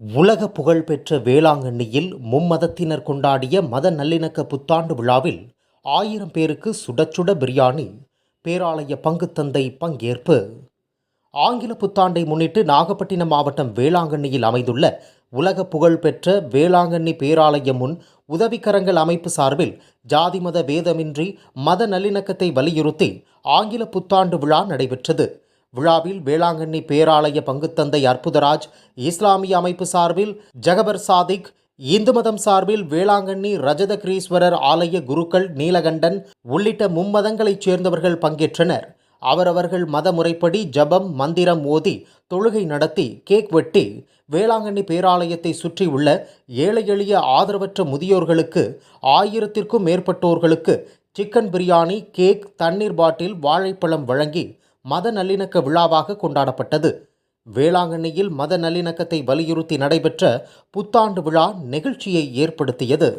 உலக புகழ்பெற்ற வேளாங்கண்ணியில் மும்மதத்தினர் கொண்டாடிய மத நல்லிணக்க புத்தாண்டு விழாவில் ஆயிரம் பேருக்கு சுட சுட பிரியாணி பேராலய பங்குத்தந்தை பங்கேற்பு. ஆங்கில புத்தாண்டை முன்னிட்டு நாகப்பட்டினம் மாவட்டம் வேளாங்கண்ணியில் அமைந்துள்ள உலக புகழ்பெற்ற வேளாங்கண்ணி பேராலயம் முன் உதவிக்கரங்கள் அமைப்பு சார்பில் ஜாதி மத வேதமின்றி மத நல்லிணக்கத்தை வலியுறுத்தி ஆங்கில புத்தாண்டு விழா நடைபெற்றது. விழாவில் வேளாங்கண்ணி பேராலய பங்குத்தந்தை அற்புதராஜ் இஸ்லாமிய அமைப்பு சார்பில் ஜகபர் சாதிக் இந்து மதம் சார்பில் வேளாங்கண்ணி ரஜத கிரீஸ்வரர் ஆலய குருக்கள் நீலகண்டன் உள்ளிட்ட மும்மதங்களைச் சேர்ந்தவர்கள் பங்கேற்றனர். அவரவர்கள் மத முறைப்படி ஜபம் மந்திரம் ஓதி தொழுகை நடத்தி கேக் வெட்டி வேளாங்கண்ணி பேராலயத்தை சுற்றியுள்ள ஏழை எளிய ஆதரவற்ற முதியோர்களுக்கு ஆயிரத்திற்கும் மேற்பட்டோர்களுக்கு சிக்கன் பிரியாணி கேக் தண்ணீர் பாட்டில் வாழைப்பழம் வழங்கி மத நல்லிணக்க விழாவாக கொண்டாடப்பட்டது. வேளாங்கண்ணியில் மத நல்லிணக்கத்தை வலியுறுத்தி நடைபெற்ற புத்தாண்டு விழா நெகிழ்ச்சியை ஏற்படுத்தியது.